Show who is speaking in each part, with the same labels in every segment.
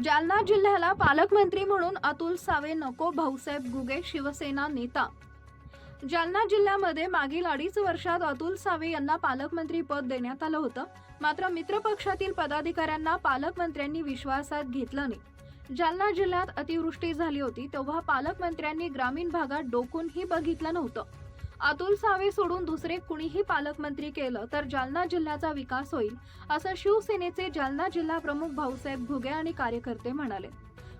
Speaker 1: जालना जिल्ह्याला पालकमंत्री म्हणून अतुल सावे नको भाऊसाहेब गुगे शिवसेना नेता. जालना जिल्ह्यामध्ये मागील अडीच वर्षात अतुल सावे यांना पालकमंत्री पद देण्यात आलं होतं. मात्र मित्रपक्षातील पदाधिकाऱ्यांना पालकमंत्र्यांनी विश्वासात घेतलं नाही. जालना जिल्ह्यात अतिवृष्टी झाली होती तेव्हा पालकमंत्र्यांनी ग्रामीण भागात डोकूनही बघितलं नव्हतं. अतुल सावे सोडून दुसरे कुणीही पालकमंत्री केलं तर जालना जिल्ह्याचा विकास होईल असं शिवसेनेचे जालना जिल्हा प्रमुख भाऊसाहेब घुगे आणि कार्यकर्ते म्हणाले.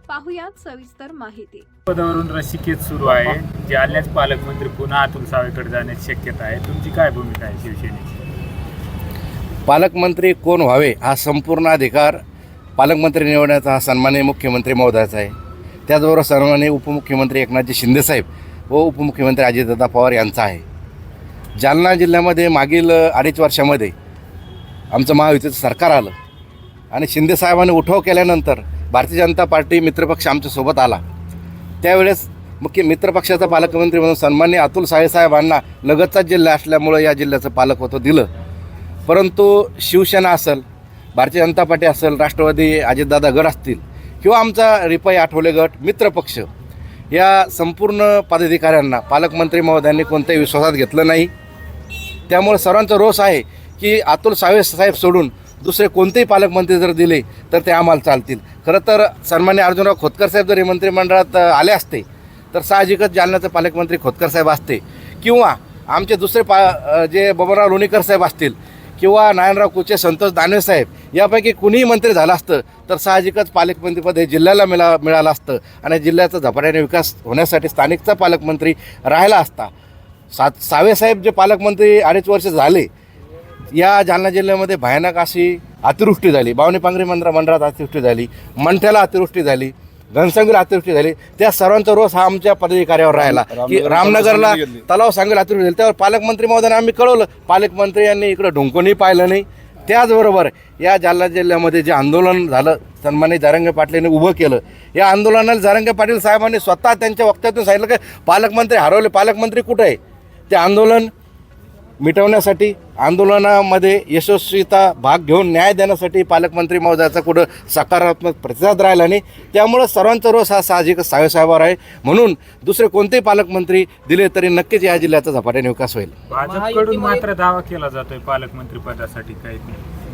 Speaker 1: पाहुयात सविस्तर माहिती.
Speaker 2: पदावरून रसिकेत सुरू आहे. जालन्यात पालकमंत्री पुन्हा अतुल सावेकडे जाण्याची शक्यता आहे. तुमची काय भूमिका आहे शिवसेनेची?
Speaker 3: पालकमंत्री कोण व्हावे हा संपूर्ण अधिकार पालकमंत्री निवडण्याचा हा सन्माननीय मुख्यमंत्री महोदयाचा आहे. त्याचबरोबर सन्माननीय उपमुख्यमंत्री एकनाथजी शिंदेसाहेब व उपमुख्यमंत्री अजितदादा पवार यांचा आहे. जालना जिल्ह्यामध्ये मागील अडीच वर्षामध्ये आमचं महायुतीचं सरकार आलं. आणि शिंदेसाहेबांनी उठाव केल्यानंतर भारतीय जनता पार्टी मित्रपक्ष आमच्यासोबत आला. त्यावेळेस मुख्य मित्रपक्षाचा पालकमंत्री म्हणून सन्मान्य अतुल साहेबांना लगतचाच जिल्हा असल्यामुळं या जिल्ह्याचं पालकत्व दिलं. परंतु शिवसेना असेल भारतीय जनता पार्टी असेल राष्ट्रवादी अजितदादा गट असतील किंवा आमचा रिपाई आठवले गट मित्रपक्ष या संपूर्ण पदाधिकाऱ्यांना पालकमंत्री महोदयांनी कोणत्याही विश्वासात घेतलं नाही. त्यामुळे सर्वांचा रोष आहे की अतुल सावे साहेब सोडून दुसरे कोणतेही पालकमंत्री जर दिले तर ते आम्हाला चालतील. खरं तर सन्मान्य अर्जुनराव खोतकर साहेब जरी मंत्रिमंडळात आले असते तर साहजिकच जालन्याचे पालकमंत्री खोतकर साहेब असते. किंवा आमचे दुसरे पा जे बबनराव लोणीकर साहेब असतील किंवा नारायणराव कुचे संतोष दानवे साहेब यापैकी कुणीही मंत्री झालं असतं तर साहजिकच पालकमंत्रीपद हे जिल्ह्याला मिळा मिळालं असतं आणि जिल्ह्याचा झपाट्याने विकास होण्यासाठी स्थानिकचा पालकमंत्री राहिला असता. सा सावेसाहेब जे पालकमंत्री अडीच वर्ष झाले या जालना जिल्ह्यामध्ये भयानक अशी अतिवृष्टी झाली. बावणी पांगरी मंदिरा मंडळात अतिवृष्टी झाली. मंठ्याला अतिवृष्टी झाली. घनसंगीला अतिवृष्टी झाली. त्या सर्वांचा रोष हा आमच्या पदाधिकाऱ्यावर राहिला. की रामनगरला तलाव सांगेल अतिवृष्टी झाली. त्यावर पालकमंत्री महोदयाने आम्ही कळवलं. पालकमंत्री यांनी इकडं ढुंकूनही पाहिलं नाही. त्याचबरोबर या जालना जिल्ह्यामध्ये जे आंदोलन झालं सन्मानित जारंगे पाटलांनी उभं केलं या आंदोलनाला जारंगे पाटील साहेबांनी स्वतः त्यांच्या वक्त्यातून सांगितलं की पालकमंत्री हरवले. पालकमंत्री कुठे आहे? ते आंदोलन मिटवण्यासाठी आंदोलनामध्ये यशस्वीता भाग घेऊन न्याय देण्यासाठी पालकमंत्री महोदयाचा कुठं सकारात्मक प्रतिसाद राहिला नाही. त्यामुळं सर्वांचा रोष हा साहजिकच साहेबसाहेबावर आहे. म्हणून दुसरे कोणतेही पालकमंत्री दिले तरी नक्कीच या जिल्ह्याचा झपाट्याने विकास होईल.
Speaker 2: भाजपकडून मात्र दावा केला जातोय पालकमंत्री पदासाठी काही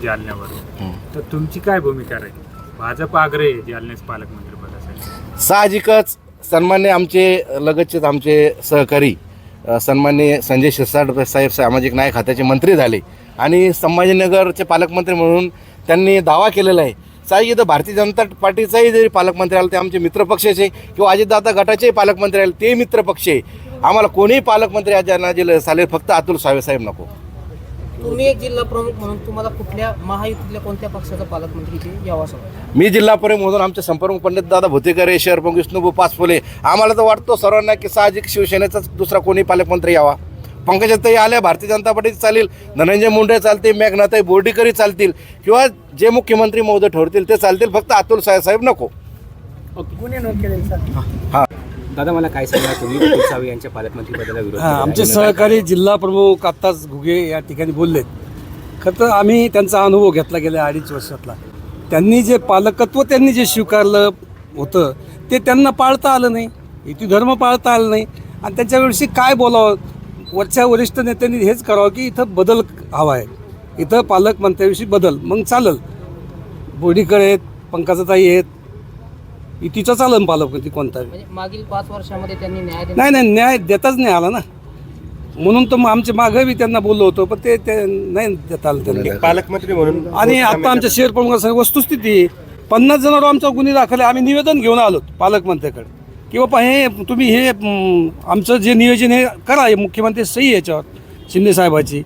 Speaker 2: जालन्यावर तर तुमची काय भूमिका राहील? भाजप आग्रह आहे जालन्याच पालकमंत्री पदासाठी
Speaker 3: साहजिकच सन्मान्य आमचे लगतचेच आमचे सहकारी सन्माननीय संजय शिरसाट साहेब सामाजिक न्याय खात्याचे मंत्री झाले आणि संभाजीनगरचे पालकमंत्री म्हणून त्यांनी दावा केलेला आहे. साहजिक इथं भारतीय जनता पार्टीचाही जरी पालकमंत्री आले ते आमचे मित्रपक्षाचे किंवा अजितदादा गटाचेही पालकमंत्री आले ते मित्रपक्ष आहे. आम्हाला कोणीही पालकमंत्री आज जालना जिल्ह्यात साले फक्त अतुल सावे साहेब नको.
Speaker 4: तुम्ही एक जिल्हा प्रमुख म्हणून तुम्हाला कुठल्या महायुतीतल्या कोणत्या पक्षाचा पालकमंत्री इथे यावा?
Speaker 3: मी जिल्हा प्रमुख म्हणून आमचे संपर्क पंडित दादा भुतेकर शहर प्रमुख विष्णुभाऊ पाचफुले आम्हाला तर वाटतो सर्वांना की साहजिक शिवसेनेचाच दुसरा कोणी पालकमंत्री यावा. पंकजाताई आल्या भारतीय जनता पार्टी चालेल धनंजय मुंडे चालतील मेघनाताई बोर्डीकरही चालतील किंवा जे मुख्यमंत्री महोदय ठरतील ते चालतील फक्त अतुल साहेब साहेब नको. हां.
Speaker 5: दादा मला काय सांगा? तुम्ही सावे यांच्या पालकमंत्रीपदाला विरोध
Speaker 6: हा,
Speaker 5: केला.
Speaker 6: आमचे सहकारी जिल्हा प्रमुख आत्ताच घुगे या ठिकाणी बोललेत. खरं तर आम्ही त्यांचा अनुभव घेतला गेल्या अडीच वर्षातला. त्यांनी जे पालकत्व त्यांनी जे स्वीकारलं होतं ते त्यांना पाळता आलं नाही. इथे धर्म पाळता आलं नाही. आणि त्यांच्याविषयी काय बोलावं? वरच्या वरिष्ठ नेत्यांनी हेच करावं की इथं बदल हवा आहे. इथं पालकमंत्र्याविषयी बदल. मग चालल. बोडीकर आहेत पंकजाताई आहेत इथीचं चालन पालकमंत्री कोणता
Speaker 4: म्हणजे मागील पाच वर्षामध्ये त्यांनी न्याय दिला
Speaker 6: नाही नाही न्याय देताच नाही आला ना. म्हणून तर मग आमच्या मागं बी त्यांना बोललो होतो पण ते ते नाही देता आलं त्यांना.
Speaker 7: पालकमंत्री म्हणून
Speaker 6: आणि आता आमच्या शेअर प्रमुखांसाठी वस्तुस्थिती. पन्नास जणांवर आमचा गुन्हे दाखल आहे आम्ही निवेदन घेऊन आलो पालकमंत्र्याकडे. की बाबा हे तुम्ही हे आमचं जे नियोजन हे करा हे मुख्यमंत्री सही याच्यावर शिंदे साहेबाची.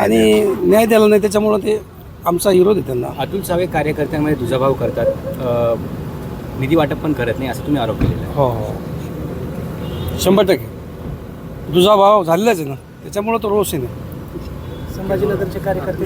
Speaker 6: आणि न्याय द्यायला नाही त्याच्यामुळं ते आमचा विरोध आहे त्यांना.
Speaker 5: अतुल सावे कार्यकर्त्यांमध्ये दुजाभाव करतात. निधी वाटप पण करत नाही असं तुम्ही आरोप केलेला आहे.
Speaker 6: हो हो. शंभर टक्के. दुजा भाव झालेलाच आहे ना. त्याच्यामुळं तो रोष आहे ना.
Speaker 4: संभाजीनगरचे कार्यकर्ते